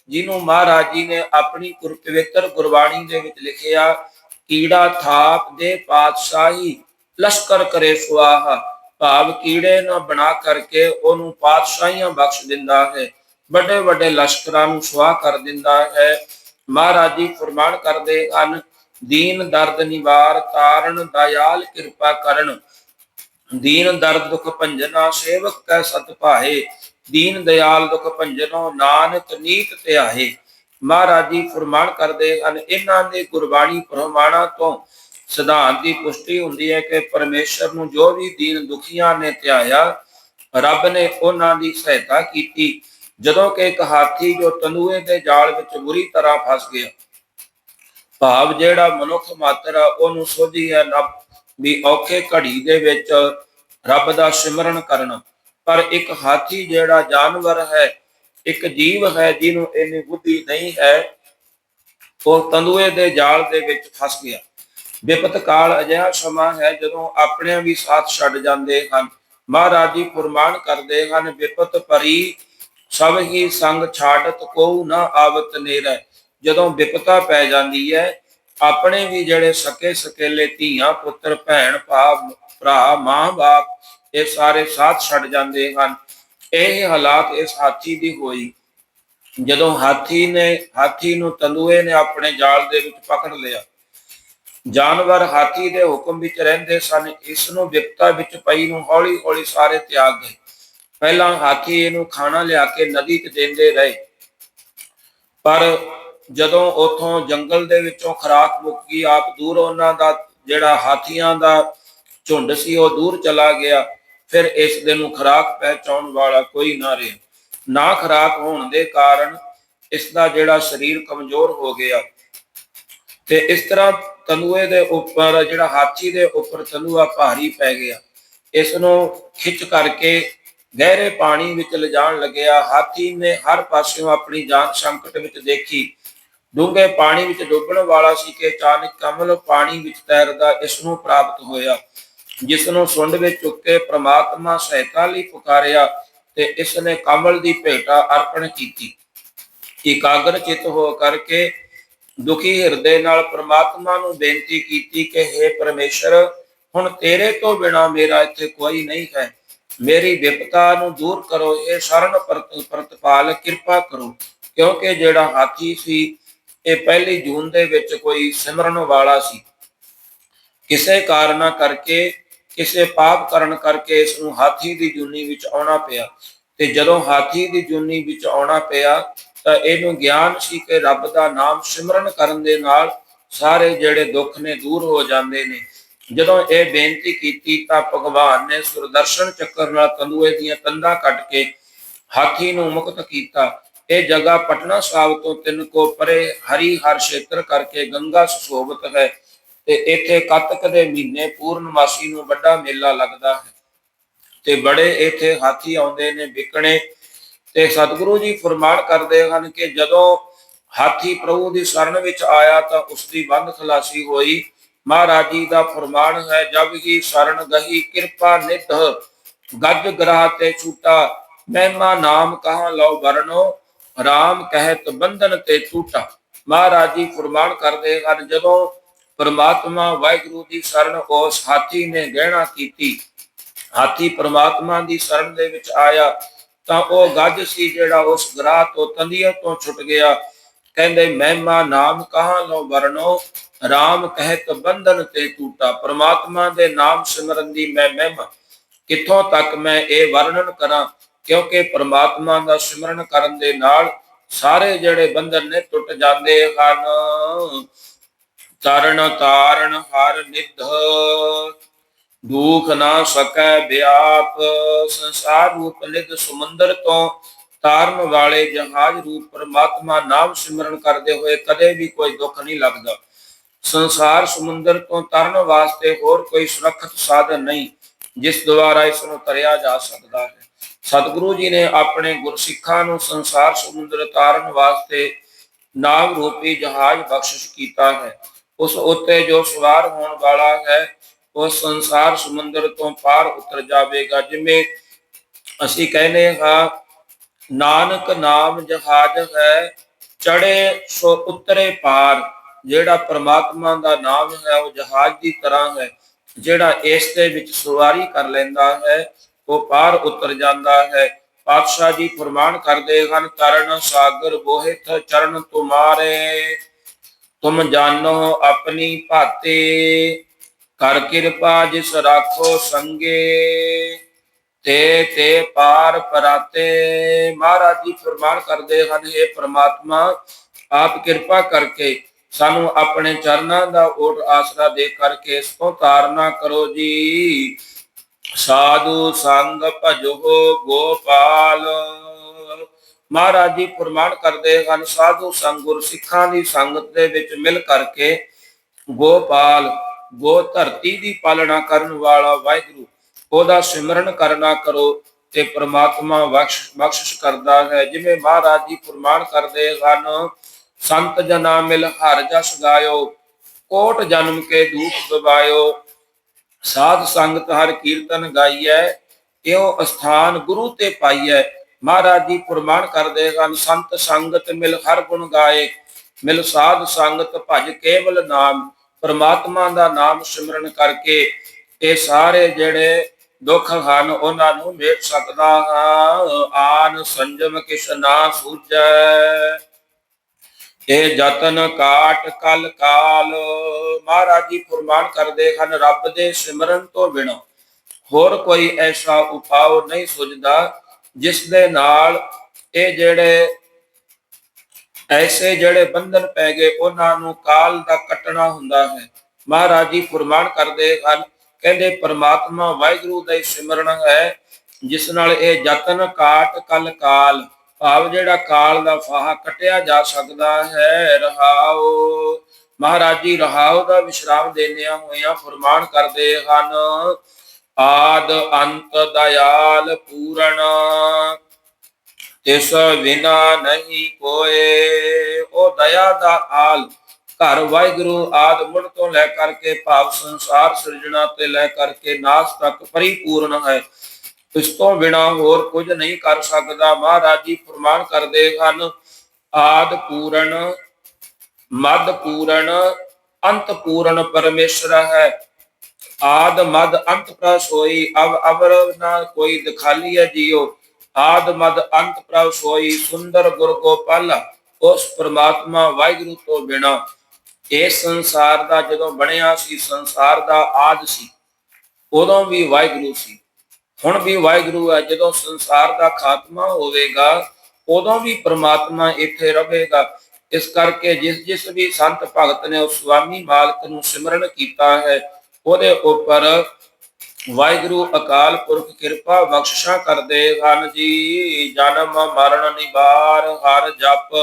ਜਿਹਨੂੰ ਮਹਾਰਾਜ ਜੀ ਨੇ ਆਪਣੀ ਪਵਿੱਤਰ ਗੁਰਬਾਣੀ ਦੇ ਵਿੱਚ ਲਿਖਿਆ, ਕੀੜਾ ਥਾਪ ਦੇ ਪਾਤਸ਼ਾਹੀ, ਲਸ਼ਕਰ ਕਰੇ ਸੁਆਹਾ। ਭਾਵ ਕੀੜੇ ਨੂੰ ਬਣਾ ਕਰਕੇ ਉਹਨੂੰ ਪਾਤਸ਼ਾਹੀਆਂ ਬਖਸ਼ ਦਿੰਦਾ ਹੈ। ਵੱਡੇ ਵੱਡੇ ਲਸ਼ਕਰਾਂ ਨੂੰ ਸੁਆਹ ਕਰ ਦਿੰਦਾ ਹੈ। ਮਹਾਰਾਜ ਜੀ ਫਰਮਾਨ ਕਰਦੇ ਹਨ, ਦੀਨ ਦਰਦ ਨਿਵਾਰ, ਤਾਰਨ ਦਇਆਲ ਕਿਰਪਾ ਕਰਨ। ਦੀਨ ਦਰਦ ਦੁਖ ਭੰਜਨਾ, ਸੇਵਕ ਕੈ ਸਤ ਭਾਏ ਦੀਨ ਦਿਆਲ ਦੁਖ ਭੰਜਨੋ, ਨਾਨਕ ਨੀਤ ਧਿਆਏ ਮਹਾਰਾਜ ਜੀ ਫਰਮਾਨ ਕਰਦੇ ਹਨ, ਇਹਨਾਂ ਦੇ ਗੁਰਬਾਣੀ ਪ੍ਰਮਾਣਾ ਤੋਂ ਸਿਧਾਂਤ ਦੀ ਪੁਸ਼ਟੀ ਹੁੰਦੀ ਹੈ ਕਿ ਪਰਮੇਸ਼ਰ ਨੂੰ ਜੋ ਵੀ ਦੀਨ ਦੁਖੀਆਂ ਨੇ ਧਿਆਇਆ, ਰੱਬ ਨੇ ਉਹਨਾਂ ਦੀ ਸਹਾਇਤਾ ਕੀਤੀ। ਜਦੋਂ ਕਿ ਇੱਕ ਹਾਥੀ ਜੋ ਤੰਦੂਏ ਦੇ ਜਾਲ ਵਿੱਚ ਬੁਰੀ ਤਰ੍ਹਾਂ ਫਸ ਗਿਆ, ਭਾਵ ਜਿਹੜਾ ਮਨੁੱਖ ਮਾਤਰ ਉਹਨੂੰ ਸੋਝੀ ਹੈ ਨਾ ਵੀ ਔਖੇ ਘੜੀ ਦੇ ਵਿੱਚ ਰੱਬ ਦਾ ਸਿਮਰਨ ਕਰਨਾ। ਪਰ ਇੱਕ ਹਾਥੀ ਜਿਹੜਾ ਜਾਨਵਰ ਹੈ, ਇੱਕ ਜੀਵ ਹੈ ਜਿਹਨੂੰ ਇੰਨੀ ਬੁੱਧੀ ਨਹੀਂ ਹੈ, ਉਹ ਤੰਦੂਏ ਦੇ ਜਾਲ ਦੇ ਵਿੱਚ ਫਸ ਗਿਆ। ਵਿਪਤ ਕਾਲ ਅਜਿਹਾ ਸਮਾਂ ਹੈ ਜਦੋਂ ਆਪਣੇ ਵੀ ਸਾਥ ਛੱਡ ਜਾਂਦੇ ਹਨ। ਮਹਾਰਾਜ ਜੀ ਫਰਮਾਨ ਕਰਦੇ ਹਨ, ਵਿਪਤ ਭਰੀ ਸਭ ਹੀ ਸੰਗ ਛਾੜਤ ਕੋ ਨਾ ਆਵਤ ਨੇਰੇ। ਜਦੋਂ ਵਿਪਤਾ ਪੈ ਜਾਂਦੀ ਹੈ ਆਪਣੇ ਵੀ ਜਿਹੜੇ ਸਕੇ ਸਕੇਲੇ ਧੀਆਂ, ਪੁੱਤਰ, ਭੈਣ ਭਾ ਭਰਾ, ਮਾਂ, ਬਾਪ, ਇਹ ਸਾਰੇ ਸਾਥ ਛੱਡ ਜਾਂਦੇ ਹਨ। ਇਹ ਹਾਲਾਤ ਇਸ ਹਾਥੀ ਦੀ ਹੋਈ। ਜਦੋਂ ਹਾਥੀ ਨੇ, ਹਾਥੀ ਨੂੰ ਤੰਦੂਏ ਨੇ ਆਪਣੇ ਜਾਲ ਦੇ ਵਿੱਚ ਪਕੜ ਲਿਆ। ਜਾਨਵਰ ਹਾਥੀ ਦੇ ਹੁਕਮ ਵਿੱਚ ਰਹਿੰਦੇ ਸਨ। ਇਸ ਨੂੰ ਵਿਪਤਾ ਵਿੱਚ ਪਈ ਨੂੰ ਹੌਲੀ ਹੌਲੀ ਸਾਰੇ ਤਿਆਗ ਗਏ। ਪਹਿਲਾਂ ਹਾਥੀ ਇਹਨੂੰ ਖਾਣਾ ਲਿਆ ਕੇ ਨਦੀ 'ਚ ਦਿੰਦੇ ਰਹੇ। ਪਰ ਜਦੋਂ ਉਥੋਂ ਜੰਗਲ ਦੇ ਵਿੱਚੋਂ ਖਰਾਕ ਮੁੱਕ ਗਈ ਆਪ ਦੂਰ ਉਹਨਾਂ ਦਾ ਜਿਹੜਾ ਹਾਥੀਆਂ ਦਾ ਝੁੰਡ ਸੀ, ਉਹ ਦੂਰ ਚਲਾ ਗਿਆ। ਫਿਰ ਇਸ ਦੇ ਨੂੰ ਖਰਾਕ ਪਹਿਚਾਉਣ ਵਾਲਾ ਕੋਈ ਨਾ ਰਿਹਾ। ਨਾ ਖਰਾਕ ਹੋਣ ਦੇ ਕਾਰਨ ਇਸ ਦਾ ਜਿਹੜਾ ਸਰੀਰ ਕਮਜ਼ੋਰ ਹੋ ਗਿਆ। ਤੇ ਇਸ ਤਰ੍ਹਾਂ ਤਨੂਏ ਦੇ ਉੱਪਰ, ਜਿਹੜਾ ਹਾਥੀ ਦੇ ਉੱਪਰ ਤਨੂਆ ਭਾਰੀ ਪੈ ਗਿਆ। ਇਸ ਨੂੰ ਖਿੱਚ ਕਰਕੇ ਗਹਿਰੇ ਪਾਣੀ ਵਿੱਚ ਲਿਜਾਣ ਲੱਗਿਆ, ਹਾਥੀ ਨੇ ਹਰ ਪਾਸਿਓਂ ਆਪਣੀ ਜਾਨ ਸੰਕਟ ਵਿੱਚ ਦੇਖੀ। ਡੂੰਘੇ ਪਾਣੀ ਵਿੱਚ ਡੁੱਬਣ ਵਾਲਾ ਸੀ ਕਿ ਅਚਾਨਕ ਕਮਲ ਪਾਣੀ ਵਿੱਚ ਤੈਰਦਾ ਇਸ ਨੂੰ ਪ੍ਰਾਪਤ ਹੋਇਆ। ਜਿਸ ਨੂੰ ਸੁੰਡ ਵਿੱਚ ਚੁੱਕ ਕੇ ਪ੍ਰਮਾਤਮਾ ਸਹਾਇਤਾ ਲਈ ਪੁਕਾਰਿਆ ਤੇ ਇਸ ਨੇ ਕਮਲ ਦੀ ਭੇਟਾ ਅਰਪਣ ਕੀਤੀ। ਇਕਾਗਰ ਚਿਤ ਹੋ ਕਰਕੇ ਦੁਖੀ ਹਿਰਦੇ ਨਾਲ ਪ੍ਰਮਾਤਮਾ ਨੂੰ ਬੇਨਤੀ ਕੀਤੀ ਕਿ हे ਪਰਮੇਸ਼ਰ, ਹੁਣ ਤੇਰੇ ਤੋਂ ਬਿਨਾ ਮੇਰਾ ਇੱਥੇ ਕੋਈ ਨਹੀਂ ਹੈ। ਮੇਰੀ ਵਿਪਤਾ ਨੂੰ ਦੂਰ ਕਰੋ, ਇਹ ਸ਼ਰਨ ਪ੍ਰਤਪਾਲ, ਕਿਰਪਾ ਕਰੋ। ਕਿਉਂਕਿ ਜਿਹੜਾ ਹਾਥੀ ਸੀ, ਇਹ ਪਹਿਲੀ ਜੂਨ ਦੇ ਵਿੱਚ ਕੋਈ ਸਿਮਰਨ ਵਾਲਾ ਸੀ। ਕਿਸੇ ਕਾਰਨਾ ਕਰਕੇ, ਕਿਸੇ ਪਾਪ ਕਰਨ ਕਰਕੇ ਇਸ ਨੂੰ ਹਾਥੀ ਦੀ ਜੂਨੀ ਵਿੱਚ ਆਉਣਾ ਪਿਆ। ਤੇ ਜਦੋਂ ਹਾਥੀ ਦੀ ਜੂਨੀ ਵਿੱਚ ਆਉਣਾ ਪਿਆ, ਤਾਂ ਇਹਨੂੰ ਗਿਆਨ ਸੀ ਕਿ ਰੱਬ ਦਾ ਨਾਮ ਸਿਮਰਨ ਕਰਨ ਦੇ ਨਾਲ ਸਾਰੇ ਜਿਹੜੇ ਦੁੱਖ ਨੇ ਦੂਰ ਹੋ ਜਾਂਦੇ ਨੇ। ਜਦੋਂ ਇਹ ਬੇਨਤੀ ਕੀਤੀ ਤਾਂ ਭਗਵਾਨ ਨੇ ਸੁਰਦਰਸ਼ਨ ਚੱਕਰ ਨਾਲ ਤੰਦੂਏ ਦੀਆਂ ਤੰਦਾਂ ਕੱਟ ਕੇ ਹਾਥੀ ਨੂੰ ਮੁਕਤ ਕੀਤਾ। ਇਹ ਜਗ੍ਹਾ ਪਟਨਾ ਸਾਹਿਬ ਤੋਂ ਤਿੰਨ ਕੋ ਪਰੇ ਹਰੀ ਹਰ ਖੇਤਰ ਕਰਕੇ ਗੰਗਾ ਸੁਸ਼ੋਭਿਤ ਹੈ ਤੇ ਇੱਥੇ ਕੱਤਕ ਦੇ ਮਹੀਨੇ ਪੂਰਨਮਾਸੀ ਨੂੰ ਵੱਡਾ ਮੇਲਾ ਲੱਗਦਾ ਹੈ। ਤੇ ਬੜੇ ਇੱਥੇ ਹਾਥੀ ਆਉਂਦੇ ਨੇ ਵਿਕਣੇ ਤੇ ਸਤਿਗੁਰੂ ਜੀ ਫਰਮਾਨ ਕਰਦੇ ਹਨ ਕਿ ਜਦੋਂ ਹਾਥੀ ਪ੍ਰਭੂ ਦੀ ਸ਼ਰਨ ਵਿੱਚ ਆਇਆ ਤਾਂ ਉਸ ਦੀ ਬੰਦ ਖਲਾਸੀ ਹੋਈ ਮਹਾਰਾਜ ਜੀ ਦਾ ਫਰਮਾਨ ਹੈ, ਜਬ ਹੀ ਸ਼ਰਨ ਗਹੀ ਕਿਰਪਾ ਨਿਧ, ਗੱਜ ਗ੍ਰਹ ਤੇ ਛੂਟਾ, ਮਹਿਮਾ ਨਾਮ ਕਹਾਂ ਲਓ ਵਰਨੋ, ਰਾਮ ਕਹਿਤ ਬੰਧਨ ਤੇ ਛੂਟਾ। ਮਹਾਰਾਜ ਜੀ ਫਰਮਾਨ ਕਰਦੇ ਹਨ, ਜਦੋਂ ਪਰਮਾਤਮਾ ਵਾਹਿਗੁਰੂ ਦੀ ਸ਼ਰਨ ਉਸ ਹਾਥੀ ਨੇ ਗਹਿਣਾ ਕੀਤੀ, ਹਾਥੀ ਪਰਮਾਤਮਾ ਦੀ ਸ਼ਰਨ ਦੇ ਵਿੱਚ ਆਇਆ, ਤਾਂ ਉਹ ਗੱਜ ਸੀ ਜਿਹੜਾ ਉਸ ਗ੍ਰਾਹ ਤੋਂ ਤੰਦੀਆਂ ਤੋਂ ਛੁੱਟ ਗਿਆ। ਕਹਿੰਦੇ, ਮਹਿਮਾ ਨਾਮ ਕਹਾਂ ਲੋ ਵਰਨੋ RAM ਕਹਿਤ ਬੰਧਨ ਤੇ ਟੂਟਾ, ਪ੍ਰਮਾਤਮਾ ਦੇ ਨਾਮ ਸਿਮਰਨ ਦੀ ਮੈਂ ਮਹਿਮਾ। ਕਿੱਥੋਂ ਤੱਕ ਮੈਂ ਇਹ ਵਰਣਨ ਕਰਾਂ? ਕਿਉਂਕਿ ਪਰਮਾਤਮਾ ਦਾ ਸਿਮਰਨ ਕਰਨ ਦੇ ਨਾਲ ਸਾਰੇ ਜਿਹੜੇ ਬੰਧਨ ਨੇ ਟੁੱਟ ਜਾਂਦੇ ਹਨ। ਤਰਨ ਤਾਰਨ ਹਰ ਨਿਧ, ਦੁਖ ਨਾ ਸਕੈ ਵਿਆਪ ਸੰਸਾਰ ਰੂਪ ਨਿਧ ਸਮੁੰਦਰ ਤੋਂ ਤਾਰਨ ਵਾਲੇ ਜਹਾਜ਼ ਰੂਪ ਪਰਮਾਤਮਾ ਨਾਮ ਸਿਮਰਨ ਕਰਦੇ ਹੋਏ ਕਦੇ ਵੀ ਕੋਈ ਦੁੱਖ ਨਹੀਂ ਲੱਗਦਾ। ਸੰਸਾਰ ਸਮੁੰਦਰ ਤੋਂ ਤਰਨ ਵਾਸਤੇ ਹੋਰ ਕੋਈ ਸੁਰੱਖਿਅਤ ਸਾਧਨ ਨਹੀਂ, ਜਿਸ ਦੁਆਰਾ ਇਸ ਨੂੰ ਤਰਿਆ ਜਾ ਸਕਦਾ ਹੈ। ਸਤਿਗੁਰੂ ਜੀ ਨੇ ਆਪਣੇ ਗੁਰਸਿੱਖਾਂ ਨੂੰ ਸੰਸਾਰ ਸਮੁੰਦਰ ਤਾਰਨ ਵਾਸਤੇ ਨਾਮ ਰੂਪੀ ਜਹਾਜ਼ ਬਖਸ਼ਿਸ਼ ਕੀਤਾ ਹੈ। ਉਸ ਉੱਤੇ ਜੋ ਸਵਾਰ ਹੋਣ ਵਾਲਾ ਹੈ, ਉਹ ਸੰਸਾਰ ਸਮੁੰਦਰ ਤੋਂ ਪਾਰ ਉਤਰ ਜਾਵੇਗਾ, ਜਿਵੇਂ ਅਸੀਂ ਕਹਿੰਦੇ ਹਾਂ, ਨਾਨਕ ਨਾਮ ਜਹਾਜ਼ ਹੈ ਚੜੇ ਸੋ ਉਤਰੇ ਪਾਰ। ਜਿਹੜਾ ਪ੍ਰਮਾਤਮਾ ਦਾ ਨਾਮ ਹੈ, ਉਹ ਜਹਾਜ਼ ਦੀ ਤਰ੍ਹਾਂ ਹੈ, ਜਿਹੜਾ ਇਸ ਦੇ ਵਿੱਚ ਸਵਾਰੀ ਕਰ ਲੈਂਦਾ ਹੈ, ਉਹ ਪਾਰ ਉਤਰ ਜਾਂਦਾ ਹੈ। ਪਾਤਸ਼ਾਹ ਜੀ ਫਰਮਾਨ ਕਰਦੇ ਹਨ ਤਰਨ ਸਾਗਰ ਬੋਹਿਤ ਚਰਨ ਤੁਮਾਰੇ, ਤੁਮ ਜਾਣੋ ਆਪਣੀ ਭਾਤੇ। ਕਰ ਕਿਰਪਾ ਜਿਸ ਰਾਖੋ ਸੰਗੇ, ਤੇ ਤੇ ਪਾਰ ਪਰਾਤੇ। ਮਹਾਰਾਜ ਜੀ ਫਰਮਾਨ ਕਰਦੇ ਹਨ ਇਹ ਪ੍ਰਮਾਤਮਾ, ਆਪ ਕਿਰਪਾ ਕਰਕੇ ਸਾਨੂੰ ਆਪਣੇ ਚਰਨਾਂ ਦਾ ਓਟ ਆਸਰਾ ਦੇ ਕਰਕੇ ਇਸ ਤੋਂ ਤਾਰਨਾ ਕਰੋ ਜੀ। ਸਾਧੂ ਸੰਗ ਭਜੋ ਗੋਪਾਲ। ਮਹਾਰਾਜ ਜੀ ਫਰਮਾਨ ਕਰਦੇ ਹਨ, ਸਾਧੂ ਸੰਗ ਗੁਰ ਸਿੱਖਾਂ ਦੀ ਸੰਗਤ ਦੇ ਵਿੱਚ ਮਿਲ ਕਰਕੇ ਗੋਪਾਲ, ਗੋ ਧਰਤੀ ਦੀ ਪਾਲਣਾ ਕਰਨ ਵਾਲਾ ਵਾਹਿਗੁਰੂ, ਉਹਦਾ ਸਿਮਰਨ ਕਰਨਾ ਕਰੋ ਤੇ ਪ੍ਰਮਾਤਮਾ ਬਖਸ਼ ਬਖਸ਼ਿਸ਼ ਕਰਦਾ ਹੈ। ਜਿਵੇਂ ਮਹਾਰਾਜ ਜੀ ਫਰਮਾਨ ਕਰਦੇ ਹਨ ਸੰਤ ਜਨਾ ਮਿਲ ਹਰ ਜਸ ਗਾਇਓ, ਕੋਟ ਜਨਮ ਕੇ ਦੁਖ ਗਵਾਇਓ ਸਾਧ ਸੰਗਤ ਹਰ ਕੀਰਤਨ ਗਾਈਐ ਇਉ ਅਸਥਾਨ ਗੁਰੂ ਤੇ ਪਾਈਐ। ਮਹਾਰਾਜ ਜੀ ਫਰਮਾਨ ਕਰਦੇ ਹਨ, ਸੰਤ ਸੰਗਤ ਮਿਲ ਹਰ ਗੁਣ ਗਾਏ। ਮਿਲ ਸਾਧ ਸੰਗਤ ਭਜ ਕੇਵਲ ਨਾਮ, ਪਰਮਾਤਮਾ ਦਾ ਨਾਮ ਸਿਮਰਨ ਕਰਕੇ ਇਹ ਸਾਰੇ ਜਿਹੜੇ ਦੁੱਖ ਹਨ ਉਹਨਾਂ ਨੂੰ ਮੇਟ ਸਕਦਾ ਹਾਂ। ਆਨ ਸੰਜਮ ਕਿਛ ਨਾ ਸੂਝੈ। ਇਹ ਜਤਨ ਕਾਟ ਕਲ ਕਾਲ। ਮਹਾਰਾਜ ਜੀ ਫਰਮਾਨ ਕਰਦੇ ਹਨ, ਰੱਬ ਦੇ ਸਿਮਰਨ ਤੋਂ ਬਿਨਾਂ ਹੋਰ ਕੋਈ ਐਸਾ ਉਪਾਅ ਨਹੀਂ ਸੁਝਦਾ ਜਿਸ ਦੇ ਨਾਲ ਇਹ ਜਿਹੜੇ ਐਸੇ ਜਿਹੜੇ ਬੰਧਨ ਪੈ ਗਏ, ਉਹਨਾਂ ਨੂੰ ਕਾਲ ਦਾ ਕੱਟਣਾ ਹੁੰਦਾ ਹੈ। ਮਹਾਰਾਜ ਜੀ ਫਰਮਾਨ ਕਰਦੇ ਹਨ, ਕਹਿੰਦੇ ਪਰਮਾਤਮਾ ਵਾਹਿਗੁਰੂ ਦਾ ਸਿਮਰਨ ਹੈ, ਜਿਸ ਨਾਲ ਇਹ ਜਤਨ ਕਾਟ ਕਲ ਕਾਲ। ਭਾਵ ਜਿਹੜਾ ਕਾਲ ਦਾ ਫਾਹਾ ਕਟਿਆ ਜਾ ਸਕਦਾ ਹੈ ਰਹਾਉ ਮਹਾਰਾਜ ਜੀ ਰਹਾਉ ਦਾ ਵਿਸ਼ਰਾਮ ਦੇਨਿਆ ਹੋਇਆਂ ਫਰਮਾਨ ਕਰਦੇ ਹਨ, ਆਦ ਅੰਤ ਦਇਆਲ ਪੂਰਨ, ਤਿਸ ਬਿਨਾ ਨਹੀਂ ਕੋਏ। ਉਹ ਦਇਆ ਦਾ ਆਲ ਘਰ ਵਾਹਿਗੁਰੂ ਆਦ ਮੁੜ ਤੋਂ ਲੈ ਕਰਕੇ ਭਾਵ ਸੰਸਾਰ ਸਿਰਜਣਾ ਤੇ ਲੈ ਕਰਕੇ ਨਾਸ ਤੱਕ ਪਰਿਪੂਰਨ ਹੈ। ਇਸ ਤੋਂ ਬਿਨਾ ਹੋਰ ਕੁਝ ਨਹੀਂ ਕਰ ਸਕਦਾ। ਮਹਾਰਾਜ ਜੀ ਫਰਮਾਨ ਕਰਦੇ ਹਨ, ਆਦ ਪੂਰਨ, ਮਦ ਪੂਰਨ, ਅੰਤ ਪੂਰਨ ਪਰਮੇਸ਼ਰ ਹੈ। ਆਦ ਮਦ ਅੰਤ ਪ੍ਰਭ ਸੋਈ ਅਵ ਅਵਰ ਨਾ ਕੋਈ ਦਿਖਾਲੀ ਹੈ ਜੀਓ। ਆਦ ਮਦ ਅੰਤ ਪ੍ਰਭ ਸੋਈ ਸੁੰਦਰ ਗੁਰ ਗੋਪਾਲ, ਉਸ ਪ੍ਰਮਾਤਮਾ ਵਾਹਿਗੁਰੂ ਤੋਂ ਬਿਨਾ। ਇਹ ਸੰਸਾਰ ਦਾ ਜਦੋਂ ਬਣਿਆ ਸੀ, ਸੰਸਾਰ ਦਾ ਆਦ ਸੀ, ਉਦੋਂ ਵੀ ਵਾਹਿਗੁਰੂ ਸੀ। ਹੁਣ ਵੀ ਵਾਹਿਗੁਰੂ ਹੈ ਜਦੋਂ ਸੰਸਾਰ ਦਾ ਖਾਤਮਾ ਹੋਵੇਗਾ, ਉਦੋਂ ਵੀ ਪ੍ਰਮਾਤਮਾ ਇੱਥੇ ਰਹੇਗਾ। ਇਸ ਕਰਕੇ ਜਿਸ ਜਿਸ ਵੀ ਸੰਤ ਭਗਤ ਨੇ ਉਸ ਸੁਆਮੀ ਮਾਲਕ ਨੂੰ ਸਿਮਰਨ ਕੀਤਾ ਹੈ, ਉਹਦੇ ਉੱਪਰ ਵਾਹਿਗੁਰੂ ਅਕਾਲ ਪੁਰਖ ਕਿਰਪਾ ਬਖਸ਼ਿਸ਼ਾਂ ਕਰਦੇ ਹਨ ਜੀ। ਜਨਮ ਮਰਨ ਨਿਵਾਰ ਹਰ ਜਪ।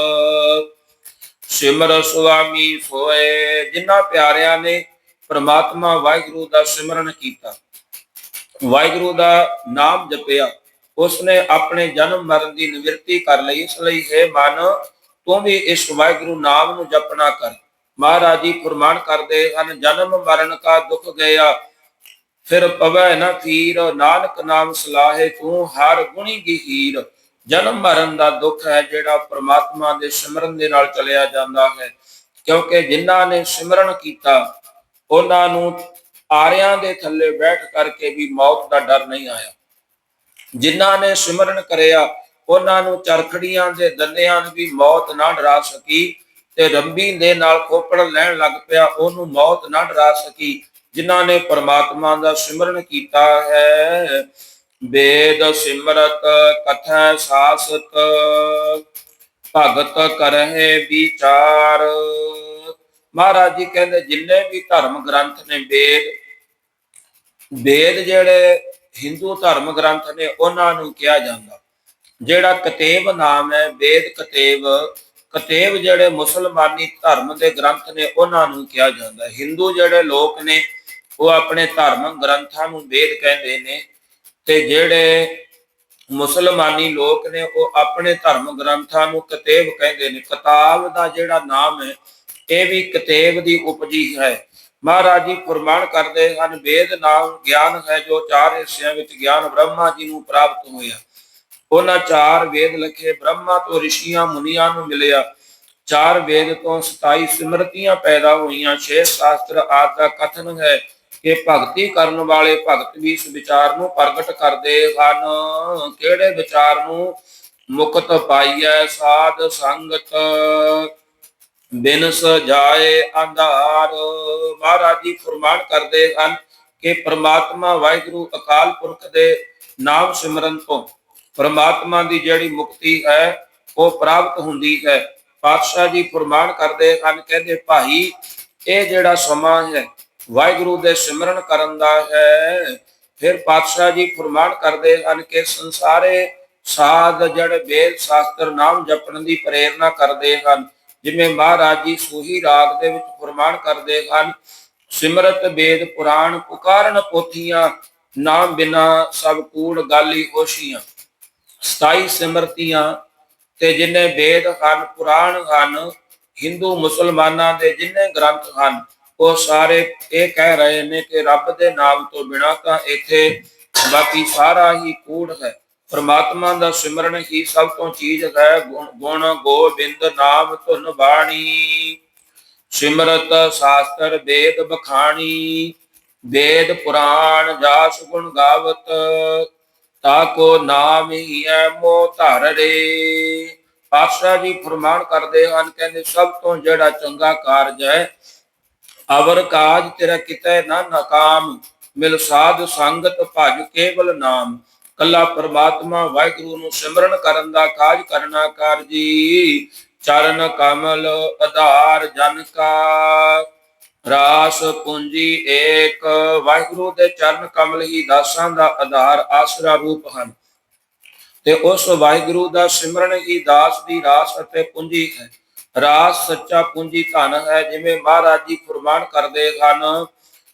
ਸਿਮਰ ਸੁਆਮੀ ਸੋਏ, ਜਿਨ੍ਹਾਂ ਪਿਆਰਿਆਂ ਨੇ ਪ੍ਰਮਾਤਮਾ ਵਾਹਿਗੁਰੂ ਦਾ ਸਿਮਰਨ ਕੀਤਾ। ਵਾਹਿਗੁਰੂ ਦਾ ਨਾਮ ਜਪਿਆ। ਉਸਨੇ ਆਪਣੇ ਜਨਮ ਮਰਨ ਦੀ ਨਿਵਰਤੀ ਕਰ ਲਈ। ਇਸ ਲਈ, ਹੈ ਮਨ, ਤੂੰ ਵੀ ਇਸ ਵਾਹਿਗੁਰੂ ਨਾਮ ਨੂੰ ਜਪਣਾ ਕਰ। ਮਹਾਰਾਜ ਜੀ ਫਰਮਾਨ ਕਰਦੇ ਹਨ, ਜਨਮ ਮਰਨ ਕਾ ਦੁੱਖ ਗਿਆ, ਫਿਰ ਪਵੈ ਨਾ ਫੀਰ ਨਾਨਕ ਨਾਮ ਸਲਾਹੇ ਤੂੰ ਹਰ ਗੁਣੀ ਗਹੀਰ। ਜਨਮ ਮਰਨ ਦਾ ਦੁੱਖ ਹੈ ਜਿਹੜਾ ਪ੍ਰਮਾਤਮਾ ਦੇ ਸਿਮਰਨ ਦੇ ਨਾਲ ਚਲਿਆ ਜਾਂਦਾ ਹੈ। ਕਿਉਂਕਿ ਜਿਨ੍ਹਾਂ ਨੇ ਸਿਮਰਨ ਕੀਤਾ, ਉਹਨਾਂ ਨੂੰ ਆਰਿਆਂ ਦੇ ਥੱਲੇ ਬੈਠ ਕਰਕੇ ਵੀ ਮੌਤ ਦਾ ਡਰ ਨਹੀਂ ਆਇਆ। ਜਿਨ੍ਹਾਂ ਨੇ ਸਿਮਰਨ ਕਰਿਆ, ਉਹਨਾਂ ਨੂੰ ਚਰਖੜੀਆਂ ਦੇ ਦੰਦਿਆਂ ਵੀ ਮੌਤ ਨਾ ਡਰਾ ਸਕੀ ਤੇ ਰੰਬੀ ਦੇ ਨਾਲ ਖੋਪੜ ਲੈਣ ਲੱਗ ਪਿਆ, ਉਹਨੂੰ ਮੌਤ ਨਾ ਡਰਾ ਸਕੀ। ਜਿਨ੍ਹਾਂ ਨੇ ਪਰਮਾਤਮਾ ਦਾ ਸਿਮਰਨ ਕੀਤਾ ਹੈ ਬੇਦ ਸਿਮਰਤ ਕਥਾ ਸਾਸਤ, ਭਗਤ ਕਰਹਿ ਵਿਚਾਰ। ਮਹਾਰਾਜ ਜੀ ਕਹਿੰਦੇ, ਜਿੰਨੇ ਵੀ ਧਰਮ ਗ੍ਰੰਥ ਨੇ ਵੇਦ ਵੇਦ ਜਿਹੜੇ ਹਿੰਦੂ ਧਰਮ ਗ੍ਰੰਥ ਨੇ, ਉਹਨਾਂ ਨੂੰ ਕਿਹਾ ਜਾਂਦਾ। ਜਿਹੜਾ ਕਤੇਬ ਨਾਮ ਹੈ, ਵੇਦ ਕਤੇਬ ਕਤੇਬ ਜਿਹੜੇ ਮੁਸਲਮਾਨੀ ਧਰਮ ਦੇ ਗ੍ਰੰਥ ਨੇ, ਉਹਨਾਂ ਨੂੰ ਕਿਹਾ ਜਾਂਦਾ। ਹਿੰਦੂ ਜਿਹੜੇ ਲੋਕ ਨੇ, ਉਹ ਆਪਣੇ ਧਰਮ ਗ੍ਰੰਥਾਂ ਨੂੰ ਵੇਦ ਕਹਿੰਦੇ ਨੇ ਤੇ ਜਿਹੜੇ ਮੁਸਲਮਾਨੀ ਲੋਕ ਨੇ, ਉਹ ਆਪਣੇ ਧਰਮ ਗ੍ਰੰਥਾਂ ਨੂੰ ਕਤੇਬ ਕਹਿੰਦੇ ਨੇ। ਕਿਤਾਬ ਦਾ ਜਿਹੜਾ ਨਾਮ ਹੈ, ਇਹ ਵੀ ਕਤੇਬ ਦੀ ਉਪਜੀ ਹੈ। ਮਹਾਰਾਜ ਜੀ ਫਰਮਾਨ ਕਰਦੇ ਹਨ, ਵੇਦ ਨਾਮ ਗਿਆਨ ਹੈ ਜੋ ਚਾਰ ਹਿੱਸਿਆਂ ਵਿੱਚ ਗਿਆਨ ਬ੍ਰਹਮਾ ਜੀ ਨੂੰ ਪ੍ਰਾਪਤ ਹੋਇਆ। ਉਹਨਾਂ ਚਾਰ ਵੇਦ ਲਿਖੇ, ਬ੍ਰਹਮਾ ਤੋਂ ਰਿਸ਼ੀਆਂ, ਮੁਨੀਆਂ ਨੂੰ ਮਿਲਿਆ। ਚਾਰ ਵੇਦ ਤੋਂ 27 ਸਿਮਰਤੀਆਂ ਪੈਦਾ ਹੋਈਆਂ। ਛੇ ਸ਼ਾਸਤਰ ਆਦਿ ਦਾ ਕਥਨ ਹੈ ਕਿ ਭਗਤੀ ਕਰਨ ਵਾਲੇ ਭਗਤ ਵੀ ਇਸ ਵਿਚਾਰ ਨੂੰ ਪ੍ਰਗਟ ਕਰਦੇ ਹਨ। ਕਿਹੜੇ ਵਿਚਾਰ ਨੂੰ? ਮੁਕਤ ਪਾਈਐ ਸਾਧ ਸੰਗਤ। ਬਿਨ ਸਜਾਏ ਅੰਧਾਰ। ਮਹਾਰਾਜ ਜੀ ਫਰਮਾਨ ਕਰਦੇ ਹਨ ਕਿ ਪ੍ਰਮਾਤਮਾ ਵਾਹਿਗੁਰੂ ਅਕਾਲ ਪੁਰਖ ਦੇ ਨਾਮ ਸਿਮਰਨ ਤੋਂ ਪ੍ਰਮਾਤਮਾ ਦੀ ਜਿਹੜੀ ਮੁਕਤੀ ਹੈ, ਉਹ ਪ੍ਰਾਪਤ ਹੁੰਦੀ ਹੈ। ਪਾਤਸ਼ਾਹ ਜੀ ਫਰਮਾਨ ਕਰਦੇ ਹਨ, ਕਹਿੰਦੇ ਭਾਈ, ਇਹ ਜਿਹੜਾ ਸਮਾਂ ਹੈ, ਵਾਹਿਗੁਰੂ ਦੇ ਸਿਮਰਨ ਕਰਨ ਦਾ ਹੈ। ਫਿਰ ਪਾਤਸ਼ਾਹ ਜੀ ਫਰਮਾਨ ਕਰਦੇ ਹਨ ਕਿ ਸੰਸਾਰੇ ਸਾਧ ਜਿਹੜੇ ਵੇਦ ਸ਼ਾਸਤਰ ਨਾਮ ਜਪਣ ਦੀ ਪ੍ਰੇਰਣਾ ਕਰਦੇ ਹਨ। ਜਿਵੇਂ ਮਹਾਰਾਜ ਜੀ ਸੂਹੀ ਰਾਗ ਦੇ ਵਿੱਚ ਫਰਮਾਨ ਕਰਦੇ ਹਨ, ਸਿਮਰਤ ਵੇਦ ਪੁਰਾਣ ਪੁਕਾਰਨ ਪੋਥੀਆਂ, ਨਾਮ ਬਿਨਾ ਸਭ ਕੂੜ ਗਾਲੀ ਹੋਸ਼ੀਆਂ 27 ਸਿਮਰਤੀਆਂ ਤੇ ਜਿੰਨੇ ਵੇਦ ਹਨ, ਪੁਰਾਣ ਹਨ, ਹਿੰਦੂ ਮੁਸਲਮਾਨਾਂ ਦੇ ਜਿੰਨੇ ਗ੍ਰੰਥ ਹਨ, ਉਹ ਸਾਰੇ ਇਹ ਕਹਿ ਰਹੇ ਨੇ ਕਿ ਰੱਬ ਦੇ ਨਾਮ ਤੋਂ ਬਿਨਾ ਤਾਂ ਇੱਥੇ ਬਾਕੀ ਸਾਰਾ ਹੀ ਕੂੜ ਹੈ। ਪ੍ਰਮਾਤਮਾ ਦਾ ਸਿਮਰਨ ਹੀ ਸਭ ਤੋਂ ਚੀਜ਼ ਹੈ, ਗੁਣ ਗੋਬਿੰਦ ਨਾਮ ਧੁਨ ਬਾਣੀ। ਸਿਮਰਤ ਸ਼ਾਸਤਰ ਵੇਦ ਬਖਾਣੀ, ਵੇਦ ਪੁਰਾਣ ਜਾਸ ਗੁਣ ਗਾਵਤ, ਤਾ ਨਾਮ ਹੀ ਹੈ ਮੋ ਧਰ ਰੇ ਪਾਤਸ਼ਾਹ ਜੀ ਫਰਮਾਨ ਕਰਦੇ ਹਨ, ਕਹਿੰਦੇ ਸਭ ਤੋਂ ਜਿਹੜਾ ਚੰਗਾ ਕਾਰਜ ਹੈ, ਅਵਰ ਕਾਜ ਤੇਰਾ ਕਿਤੇ ਨਾ ਨਕਾਮ, ਮਿਲ ਸਾਧ ਸੰਗਤ ਭਜ ਕੇਵਲ ਨਾਮ। ਕੱਲਾ ਪ੍ਰਮਾਤਮਾ ਵਾਹਿਗੁਰੂ ਨੂੰ ਸਿਮਰਨ ਕਰਨ ਦਾ ਕਾਜ ਕਰਨਾ ਕਰ ਜੀ। ਚਰਨ ਕਮਲ ਆਧਾਰ ਜਨ ਕਾ। ਰਾਸ ਪੂੰਜੀ ਏਕ। ਵਾਹਿਗੁਰੂ ਦੇ ਚਰਨ ਕਮਲ ਹੀ ਦਾਸਾਂ ਦਾ ਆਧਾਰ ਆਸਰਾ ਰੂਪ ਹਨ। ਤੇ ਉਸ ਵਾਹਿਗੁਰੂ ਦਾ ਸਿਮਰਨ ਹੀ ਦਾਸ ਦੀ ਰਾਸ ਅਤੇ ਪੂੰਜੀ ਹੈ। ਰਾਸ ਸੱਚਾ ਪੂੰਜੀ ਧਨ ਹੈ, ਜਿਵੇਂ ਮਹਾਰਾਜ ਜੀ ਫਰਮਾਨ ਕਰਦੇ ਹਨ,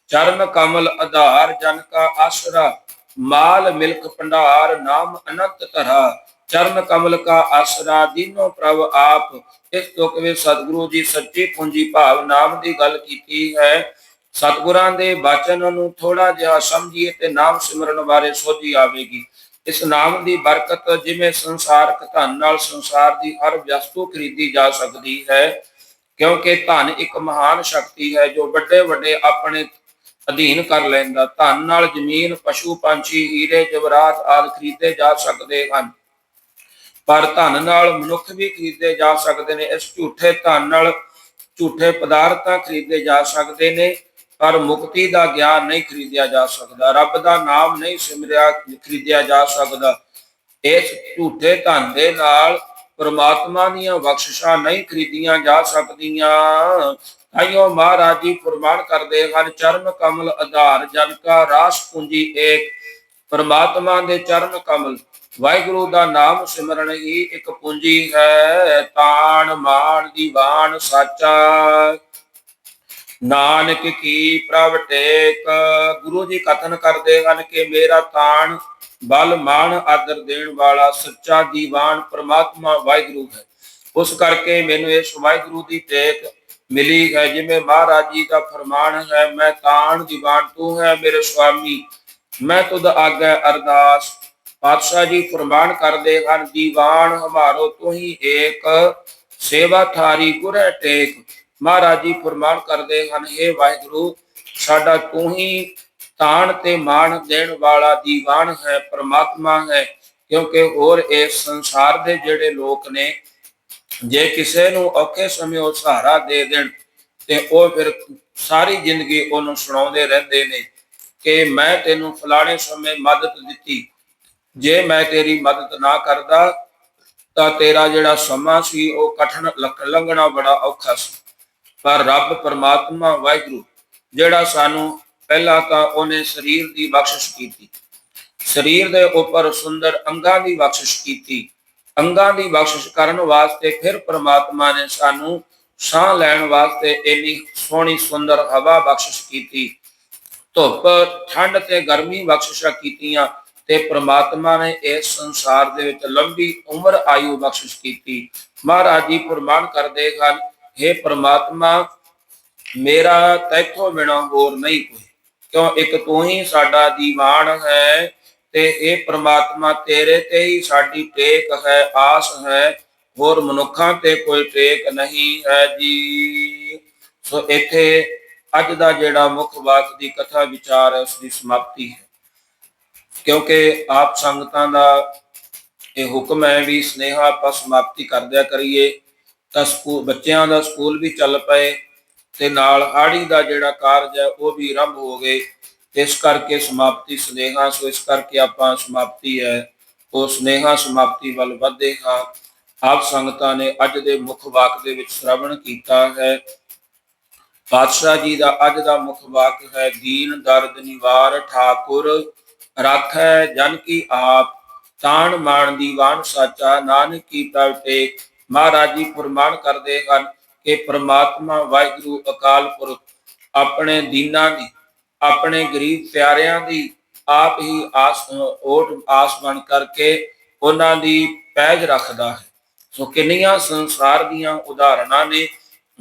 ਚਰਨ ਕਮਲ ਆਧਾਰ ਜਨ ਕਾ ਆਸਰਾ। ਮਾਲ ਮਿਲਕ ਭੰਡਾਰ, ਨਾਮ ਅਨੰਤ ਧਰਾ, ਚਰਨ ਕਮਲ ਕਾ ਆਸਰਾ, ਦੀਨੋ ਪ੍ਰਭ ਆਪ। ਇਸ ਤੁਕ ਵਿੱਚ ਸਤਿਗੁਰੂ ਜੀ ਸੱਚੀ ਪੂੰਜੀ ਭਾਵ ਨਾਮ ਦੀ ਗੱਲ ਕੀਤੀ ਹੈ? ਸਤਿਗੁਰਾਂ ਦੇ ਬਚਨ ਨੂੰ ਥੋੜਾ ਜਿਹਾ ਸਮਝੀਏ ਤੇ ਨਾਮ ਸਿਮਰਨ ਬਾਰੇ ਸੋਝੀ ਆਵੇਗੀ। ਇਸ ਨਾਮ ਦੀ ਬਰਕਤ ਜਿਵੇਂ ਸੰਸਾਰਕ ਧਨ ਨਾਲ ਸੰਸਾਰ ਦੀ ਹਰ ਵਸਤੂ ਖਰੀਦੀ ਜਾ ਸਕਦੀ ਹੈ, ਕਿਉਂਕਿ ਧਨ ਇੱਕ ਮਹਾਨ ਸ਼ਕਤੀ ਹੈ ਜੋ ਵੱਡੇ ਵੱਡੇ ਆਪਣੇ ਅਧੀਨ ਕਰ ਲੈਂਦਾ। ਧਨ ਨਾਲ ਜ਼ਮੀਨ, ਪਸ਼ੂ, ਪੰਛੀ, ਹੀਰੇ ਜਵਰਾਤ ਆਦਿ ਖਰੀਦੇ ਜਾ ਸਕਦੇ ਹਨ। ਪਰ ਧਨ ਨਾਲ ਮਨੁੱਖ ਵੀ ਖਰੀਦੇ ਜਾ ਸਕਦੇ ਨੇ। ਇਸ ਝੂਠੇ ਧਨ ਨਾਲ ਝੂਠੇ ਪਦਾਰਥਾਂ ਖਰੀਦੇ ਜਾ ਸਕਦੇ ਨੇ। ਪਰ ਮੁਕਤੀ ਦਾ ਗਿਆਨ ਨਹੀਂ ਖਰੀਦਿਆ ਜਾ ਸਕਦਾ। ਰੱਬ ਦਾ ਨਾਮ ਨਹੀਂ ਸਿਮਰਿਆ, ਖਰੀਦਿਆ ਜਾ ਸਕਦਾ। ਇਸ ਝੂਠੇ ਧਨ ਦੇ ਨਾਲ ਪਰਮਾਤਮਾ ਦੀਆਂ ਬਖਸ਼ਿਸ਼ਾਂ ਨਹੀਂ ਖਰੀਦੀਆਂ ਜਾ ਸਕਦੀਆਂ। ਤਾਈਓ ਮਹਾਰਾਜ ਜੀ ਪ੍ਰਮਾਣ ਕਰਦੇ ਹਨ ਚਰਨ ਕਮਲ ਆਧਾਰ, ਜਨ ਕਾ ਰਾਸ ਪੂੰਜੀ ਏਕ। ਪਰਮਾਤਮਾ ਦੇ ਚਰਨ ਕਮਲ, ਵਾਹਿਗੁਰੂ ਦਾ ਨਾਮ ਸਿਮਰਨ ਹੀ ਇੱਕ ਪੂੰਜੀ ਹੈ। ਤਾਣ ਮਾਣ ਦੀਵਾਨ ਸਾਚਾ। ਨਾਨਕ ਕੀ ਪ੍ਰਭ ਟੇਕ। ਗੁਰੂ ਜੀ ਕਥਨ ਕਰਦੇ ਹਨ ਕਿ ਮੇਰਾ ਤਾਣ ਬਲ ਮਾਣ ਆਦਰ ਦੇਣ ਵਾਲਾ ਸੱਚਾ ਦੀਵਾਨ ਪ੍ਰਮਾਤਮਾ ਵਾਹਿਗੁਰੂ ਹੈ। ਉਸ ਕਰਕੇ ਮੈਨੂੰ ਇਸ ਵਾਹਿਗੁਰੂ ਦੀ ਟੇਕ ਮਿਲੀ ਹੈ, ਜਿਵੇਂ ਮਹਾਰਾਜ ਜੀ ਦਾ ਫਰਮਾਨ ਹੈ, ਮੈਂ ਤਾਣ ਦੀਵਾਨ ਤੂੰ ਹੈ ਮੇਰੇ ਸੁਆਮੀ। ਮੈਂ ਤੁਧ ਆਗੇ ਅਰਦਾਸ। ਪਾਤਸ਼ਾਹ ਜੀ ਫਰਮਾਨ ਕਰਦੇ ਹਨ, ਦੀਵਾਨ ਹਮਾਰੋ ਤੂੰ ਹੀ ਏਕ, ਸੇਵਾ ਥਾਰੀ ਗੁਰੇ ਟੇਕ। ਮਹਾਰਾਜ ਜੀ ਫਰਮਾਨ ਕਰਦੇ ਹਨ हे ਵਾਹਿਗੁਰੂ, ਸਾਡਾ ਤੂੰ ਹੀ ਤਾਣ ਤੇ ਮਾਣ ਦੇਣ ਵਾਲਾ ਦੀਵਾਨ ਹੈ, ਪ੍ਰਮਾਤਮਾ ਹੈ, ਕਿਉਂਕਿ ਹੋਰ ਇਸ ਸੰਸਾਰ ਦੇ ਜਿਹੜੇ ਲੋਕ ਨੇ ਜੇ ਕਿਸੇ ਨੂੰ ਔਖੇ ਸਮੇਂ ਉਹ ਸਹਾਰਾ ਦੇ ਦੇਣ, ਤੇ ਉਹ ਫਿਰ ਸਾਰੀ ਜ਼ਿੰਦਗੀ ਉਹਨੂੰ ਸੁਣਾਉਂਦੇ ਰਹਿੰਦੇ ਨੇ ਕਿ ਮੈਂ ਤੈਨੂੰ ਫਲਾਣੇ ਸਮੇਂ ਮਦਦ ਦਿੱਤੀ। ਜੇ ਮੈਂ ਤੇਰੀ ਮਦਦ ਨਾ ਕਰਦਾ, ਤਾਂ ਤੇਰਾ ਜਿਹੜਾ ਸਮਾਂ ਸੀ ਉਹ ਕਠਨ ਲੰਘਣਾ ਬੜਾ ਔਖਾ ਸੀ। ਪਰ ਰੱਬ ਪਰਮਾਤਮਾ ਵਾਹਿਗੁਰੂ, ਜਿਹੜਾ ਸਾਨੂੰ ਪਹਿਲਾਂ ਤਾਂ ਉਹਨੇ ਸਰੀਰ ਦੀ ਬਖਸ਼ਿਸ਼ ਕੀਤੀ, ਸਰੀਰ ਦੇ ਉੱਪਰ ਸੁੰਦਰ ਅੰਗਾਂ ਦੀ ਬਖਸ਼ਿਸ਼ ਕੀਤੀ ਅੰਗਾਂ ਦੀ ਬਖਸ਼ਿਸ਼ ਕਰਨ ਵਾਸਤੇ ਫਿਰ ਪ੍ਰਮਾਤਮਾ ਨੇ ਸਾਨੂੰ ਸਾਹ ਲੈਣ ਵਾਸਤੇ ਇੰਨੀ ਸੋਹਣੀ ਸੁੰਦਰ ਹਵਾ ਬਖਸ਼ਿਸ਼ ਕੀਤੀ। ਧੁੱਪ, ਠੰਡ ਤੇ ਗਰਮੀ ਬਖਸ਼ਿਸ਼ਾਂ ਕੀਤੀਆਂ ਤੇ ਪ੍ਰਮਾਤਮਾ ਨੇ ਇਸ ਸੰਸਾਰ ਦੇ ਵਿੱਚ ਲੰਬੀ ਉਮਰ ਆਯੂ ਬਖਸ਼ਿਸ਼ ਕੀਤੀ। ਮਹਾਰਾਜ ਜੀ ਫਰਮਾਨ ਕਰਦੇ ਹਨ हे ਪ੍ਰਮਾਤਮਾ, ਮੇਰਾ ਤੈਥੋਂ ਬਿਨਾ ਹੋਰ ਨਹੀਂ ਕੋਈ। ਕਿਉਂ? ਇੱਕ ਤੂੰ ਹੀ ਸਾਡਾ ਦੀਵਾਨ ਹੈ। ਤੇ ਇਹ ਪ੍ਰਮਾਤਮਾ ਤੇਰੇ ਤੇ ਹੀ ਸਾਡੀ ਟੇਕ ਹੈ, ਆਸ ਹੈ। ਹੋਰ ਮਨੁੱਖਾਂ ਤੇ ਕੋਈ ਟੇਕ ਨਹੀਂ ਹੈ ਜੀ। ਸੋ ਇੱਥੇ ਅੱਜ ਦਾ ਜਿਹੜਾ ਮੁੱਖ ਬਾਤ ਦੀ ਕਥਾ ਵਿਚਾਰ ਹੈ ਉਸ ਦੀ ਸਮਾਪਤੀ ਹੈ। ਕਿਉਂਕਿ ਆਪ ਸੰਗਤਾਂ ਦਾ ਇਹ ਹੁਕਮ ਹੈ ਵੀ ਸਨੇਹਾ ਆਪਾਂ ਸਮਾਪਤੀ ਕਰਦਿਆ ਕਰੀਏ। ਤਾਂ ਸਕੂਲ ਬੱਚਿਆਂ ਦਾ ਸਕੂਲ ਵੀ ਚੱਲ ਪਏ ਤੇ ਨਾਲ ਆੜੀ ਦਾ ਜਿਹੜਾ ਕਾਰਜ ਹੈ, ਉਹ ਵੀ ਆਰੰਭ ਹੋ ਗਏ। ਇਸ ਕਰਕੇ ਸਮਾਪਤੀ ਸੁਨੇਹਾ, ਸੋ ਇਸ ਕਰਕੇ ਆਪਾਂ ਸਮਾਪਤੀ ਹੈ। ਉਹ ਸੁਨੇਹਾ ਸਮਾਪਤੀ ਵੱਲ ਵਧਦੇ ਹਾਂ ਆਪ ਸੰਗਤਾਂ ਨੇ ਅੱਜ ਦੇ ਮੁੱਖ ਵਾਕ ਦੇ ਵਿੱਚ ਸ਼ਰਵਣ ਕੀਤਾ ਹੈ। ਪਾਤਸ਼ਾਹ ਜੀ ਦਾ ਅੱਜ ਦਾ ਮੁੱਖ ਵਾਕ ਹੈ, ਦੀਨ ਦਰਦ ਨਿਵਾਰ ਠਾਕੁਰ ਰੱਖੈ ਜਨ ਕੀ ਆਪ। ਤਾਣ ਮਾਣ ਦੀ ਵਾਣ ਸਾਚਾ ਨਾਨਕ ਕੀ ਤਲ ਪ੍ਰਟੇ ਮਹਾਰਾਜ ਜੀ ਪ੍ਰਮਾਣ ਕਰਦੇ ਹਨ ਕਿ ਪ੍ਰਮਾਤਮਾ ਵਾਹਿਗੁਰੂ ਅਕਾਲ ਪੁਰਖ ਆਪਣੇ ਦੀਨਾਂ ਦੀ ਆਪਣੇ ਗਰੀਬ ਪਿਆਰਿਆਂ ਦੀ ਆਪ ਹੀ ਆਸ, ਓਟ ਆਸ ਬਣ ਕਰਕੇ ਉਹਨਾਂ ਦੀ ਪੈਜ ਰੱਖਦਾ ਹੈ। ਸੋ ਕਿੰਨੀਆਂ ਸੰਸਾਰ ਦੀਆਂ ਉਦਾਹਰਨਾਂ ਨੇ,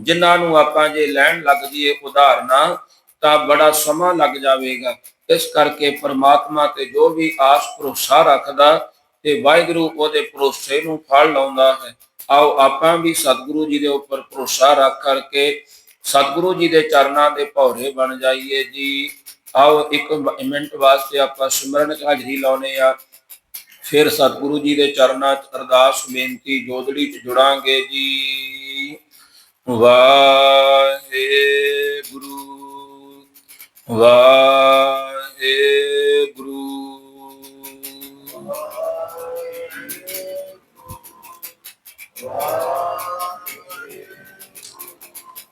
ਜਿਨ੍ਹਾਂ ਨੂੰ ਆਪਾਂ ਜੇ ਲੈਣ ਲੱਗ ਜੀਏ ਉਦਾਹਰਨਾਂ ਤਾਂ ਬੜਾ ਸਮਾਂ ਲੱਗ ਜਾਵੇਗਾ। ਇਸ ਕਰਕੇ ਪਰਮਾਤਮਾ ਤੇ ਜੋ ਵੀ ਆਸ ਭਰੋਸਾ ਰੱਖਦਾ ਤੇ ਵਾਹਿਗੁਰੂ ਉਹਦੇ ਭਰੋਸੇ ਨੂੰ ਫਲ ਲਾਉਂਦਾ ਹੈ। ਆਓ ਆਪਾਂ ਵੀ ਸਤਿਗੁਰੂ ਜੀ ਦੇ ਉੱਪਰ ਭਰੋਸਾ ਰੱਖ ਕਰਕੇ ਸਤਿਗੁਰੂ ਜੀ ਦੇ ਚਰਨਾਂ ਦੇ ਭੌਰੇ ਬਣ ਜਾਈਏ ਜੀ। ਆਓ ਇੱਕ ਮਿੰਟ ਵਾਸਤੇ ਆਪਾਂ ਸਿਮਰਨ ਹਾਜ਼ਰੀ ਲਾਉਨੇ ਆ। ਫਿਰ ਸਤਿਗੁਰੂ ਜੀ ਦੇ ਚਰਨਾਂ 'ਚ ਅਰਦਾਸ, ਬੇਨਤੀ ਜੋਦੜੀ 'ਚ ਜੁੜਾਂਗੇ ਜੀ। ਵਾਹਿਗੁਰੂ ਵਾਹਿਗੁਰੂ। ਵਾਹਿਗੁਰੂ।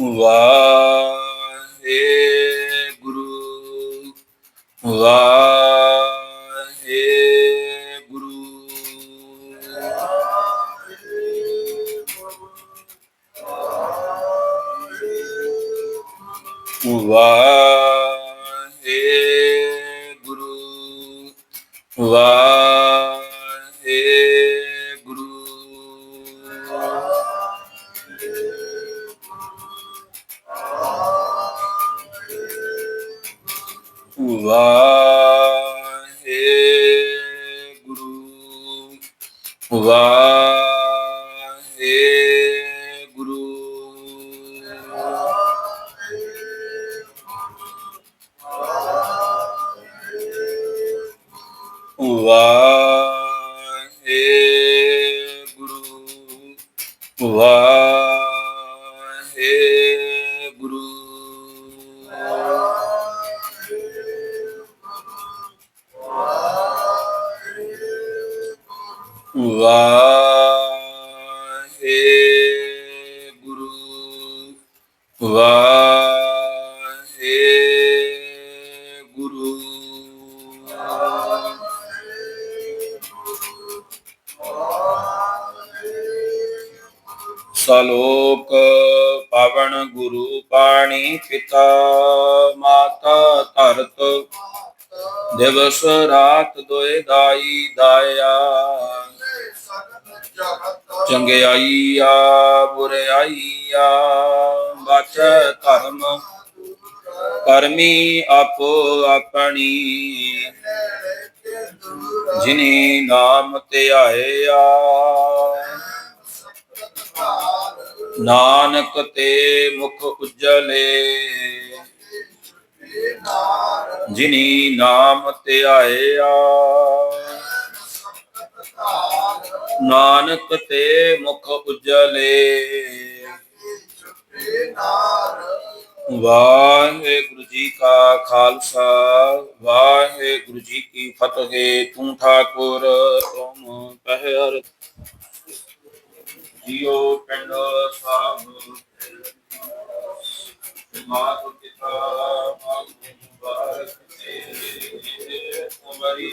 pular 五 ਦਿਵਸ ਰਾਤ ਦੋਏ ਦਾਈ ਦਾਇਆ। ਚੰਗਿਆਈ ਆ, ਬੁਰਿਆਈ ਆ, ਬਚ ਧਰਮ। ਕਰਮੀ ਆਪੋ ਆਪਣੀ। ਜਿਨੀ ਨਾਮ ਧਿਆਇਆ। ਨਾਨਕ ਤੇ ਮੁਖ ਉਜਲੇ। ਜਿਨੀ ਨਾਮ ਧਿਆਇਆ। ਨਾਨਕ ਤੇ ਮੁਖ ਉਜਲੇ। ਵਾਹਿਗੁਰੂ ਜੀ ਕਾ ਖਾਲਸਾ, ਵਾਹਿਗੁਰੂ ਜੀ ਕੀ ਫਤਿਹ। ਤੂੰ ਠਾਕੁਰ, ਤੁਮ ਪਹਿਰ। ਜੀਓ ਪਿੰਡ ਸਾਹਿਬ। ਮਾਤ ਪਿਤਾ ਮਾਤ ਮੁਬਾਰਕ ਤੇ ਉਮਰੀ